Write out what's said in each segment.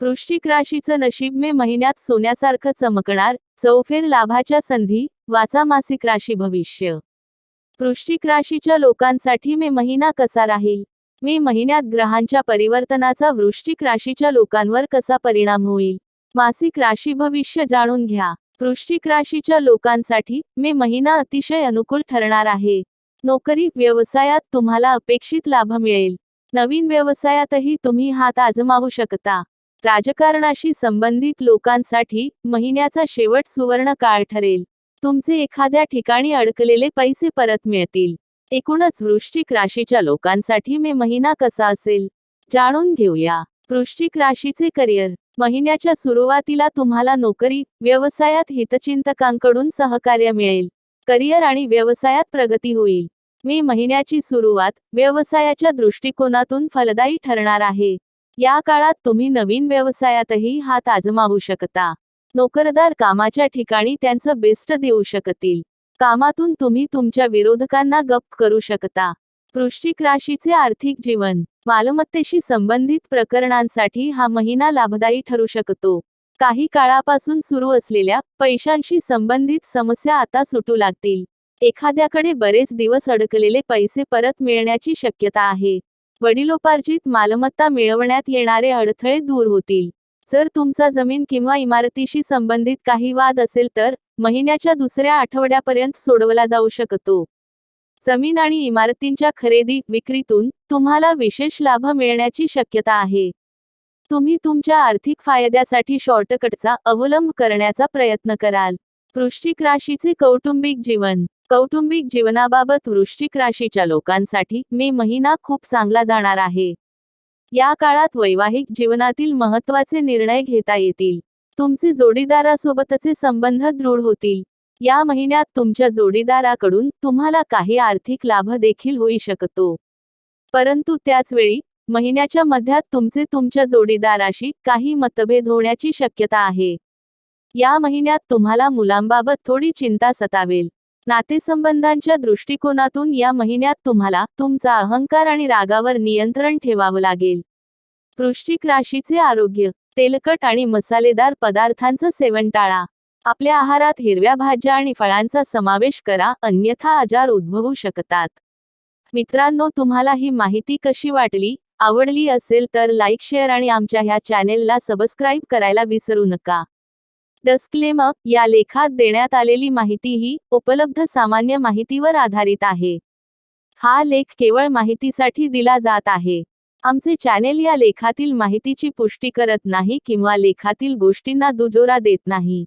वृश्चिक राशीचं नशीब मे महिन्यात सोन्यासारखं चमकणार चौफेर लाभाच्या संधी वाचा मासिक राशी भविष्य. वृश्चिक राशीच्या लोकांसाठी मे महिना कसा राहील? मे महिन्यात ग्रहांच्या परिवर्तनाचा वृश्चिक राशीच्या लोकांवर कसा परिणाम होईल? मासिक राशी भविष्य जाणून घ्या. वृश्चिक राशीच्या लोकांसाठी मे महिना अतिशय अनुकूल ठरणार आहे. नोकरी व्यवसायात तुम्हाला अपेक्षित लाभ मिळेल. नवीन व्यवसायातही तुम्ही हात आजमावू शकता. राजकारणाशी संबंधित लोकांसाठी महिन्याचा शेवट सुवर्ण काळ ठरेल. तुमचे एखाद्या ठिकाणी अडकलेले पैसे परत मिळतील. एकूणच वृश्चिक राशीच्या लोकांसाठी मे महिना कसा असेल? जाणून घेऊया. वृश्चिक राशीचे करिअर. महिन्याच्या सुरुवातीला तुम्हाला नोकरी व्यवसायात हितचिंतकांकडून सहकार्य मिळेल. करिअर आणि व्यवसायात प्रगती होईल. मे महिन्याची सुरुवात व्यवसायाच्या दृष्टिकोनातून फलदायी ठरणार आहे. या काळात तुम्ही नवीन व्यवसायातही हात आजमावू शकता. नोकरदार कामाच्या ठिकाणी त्यांचं बेस्ट देऊ शकतील. कामातून तुम्ही तुमच्या विरोधकांना गप्प करू शकता. वृश्चिक राशीचे आर्थिक जीवन मालमत्तेशी संबंधित प्रकरणांसाठी हा महिना लाभदायी ठरू शकतो. काही काळापासून सुरू असलेल्या पैशांशी संबंधित समस्या आता सुटू लागतील. एखाद्याकडे बरेच दिवस अडकलेले पैसे परत मिळण्याची शक्यता आहे. वडिलोपार्जित मालमत्ता मिळवण्यात येणारे अडथळे दूर होतील. जर तुमचा जमीन किंवा इमारतीशी संबंधित काही वाद असेल तर महिन्याच्या दुसऱ्या आठवड्यापर्यंत सोडवला जाऊ शकतो. जमीन आणि इमारतींच्या खरेदी विक्रीतून तुम्हाला विशेष लाभ मिळण्याची शक्यता आहे. तुम्ही तुमच्या आर्थिक फायद्यासाठी शॉर्टकटचा अवलंब करण्याचा प्रयत्न कराल. वृश्चिक राशीचे कौटुंबिक जीवन. कौटुंबिक जीवनाबाबत वृश्चिक राशीच्या लोकांसाठी मे महिना खूप चांगला जाणार आहे. या काळात वैवाहिक जीवनातील महत्त्वाचे निर्णय घेता येतील. तुमचे जोडीदारासोबतचे संबंध दृढ होतील. या महिन्यात तुमच्या जोडीदाराकडून तुम्हाला काही आर्थिक लाभ देखील होऊ शकतो. परंतु त्याच वेळी महिन्याच्या मध्यात तुमचे तुमच्या जोडीदाराशी काही मतभेद होण्याची शक्यता आहे. या महिन्यात तुम्हाला मुलांबाबत थोडी चिंता सतावेल. नातेसंबंधांच्या दृष्टिकोनातून या महिन्यात तुम्हाला तुमचा अहंकार आणि रागावर नियंत्रण ठेवावं लागेल. वृश्चिक राशीचे आरोग्य तेलकट आणि मसालेदार पदार्थांचं सेवन टाळा. आपल्या आहारात हिरव्या भाज्या आणि फळांचा समावेश करा अन्यथा आजार उद्भवू शकतात. मित्रांनो तुम्हाला ही माहिती कशी वाटली आवडली असेल तर लाईक शेअर आणि आमच्या ह्या चॅनेलला सबस्क्राईब करायला विसरू नका. डस्क्लेमर या लेखात देण्यात आलेली माहिती ही उपलब्ध सामान्य माहितीवर आधारित आहे. हा लेख केवळ माहितीसाठी दिला जात आहे. आमचे चॅनेल या लेखातील माहितीची पुष्टी करत नाही किंवा लेखातील गोष्टींना दुजोरा देत नाही.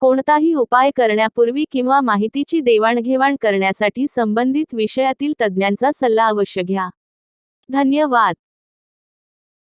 कोणताही उपाय करण्यापूर्वी किंवा माहितीची देवाणघेवाण करण्यासाठी संबंधित विषयातील तज्ज्ञांचा सल्ला अवश्य घ्या. धन्यवाद.